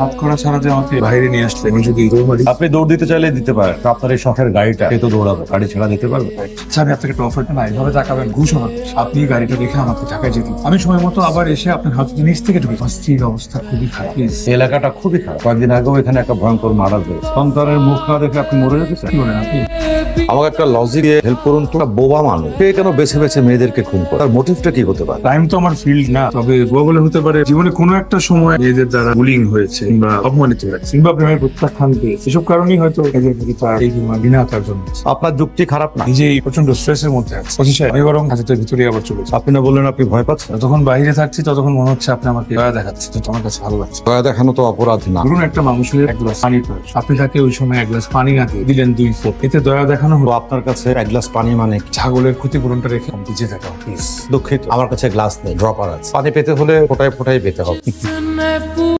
হাত করা ছাড়া যে আমাকে বাইরে নিয়ে আসলে আমি যদি দৌড় মারি আপনি দৌড় দিতে চাইলে দিতে পারেন তো আপনার এই শখের গাড়িটা সে তো দৌড়াবো গাড়ি ছেড়া দিতে পারবে? আচ্ছা আমি আপনাকে একটা না এইভাবে তাকাবেন ঘুষ আমার আপনি গাড়িটা দেখে আমাকে ঢাকায় যেতে আমি সময় মতো আবার এসে আপনার হাতে নিচ থেকে ঢুকি স্ত্রীর অবস্থা খুবই খারাপ। এলাকাটা খুবই খারাপ। কয়েকদিন আগেও এখানে একটা ভয়ঙ্কর মারা হয়েছে সন্তানের মুখ না দেখে আপনি মরে যেতে চান কি বলেন আপনি। আমাকে একটা লজিক দিয়ে হেল্প করুন তো। বোবা মানুষ সে কেন বেছে বেছে মেয়েদেরকে খুন করে? তার মোটিভটা কি হতে পারে? টাইম তো আমার ফিল্ড না তবে গোয়া বলে হতে পারে। জীবনে কোনো একটা সময় মেয়েদের দ্বারা বুলিং হয়েছে কিংবা অপমানিত হয়েছে। কিংবা প্রেমের প্রত্যাখ্যান পেয়েছে এসব কারণেই হয়তো এদের প্রতি তার এই বিনা তার জন্য আপনার যুক্তি খারাপ না। নিজেই প্রচণ্ড স্ট্রেসের মধ্যে আছে। আমি বরং হাজতের ভিতরে আবার চলে আপনি না বললেন আপনি ভয় পাচ্ছেন? যতক্ষণ বাইরে থাকছি ততক্ষণ মনে হচ্ছে আপনি আমাকে দয়া দেখাচ্ছেন। তো আমার কাছে ভালো লাগছে দয়া দেখানো তো অপরাধ না। ধরুন একটা মানুষের এক গ্লাস পানি প্রয়োজন। আপনি তাকে ওই সময় এক গ্লাস পানি না দিয়ে দিলেন দুই ফোট। এতে দয়া দেখানো হলো। আপনার কাছে এক গ্লাস পানি মানে ছাগলের ক্ষতিপূরণটা রেখে বেঁচে থাকা প্লিজ দুঃখিত। আমার কাছে গ্লাস নেই ড্রপার আছে। পানি পেতে হলে ফোটায় ফোটায় পেতে হবে।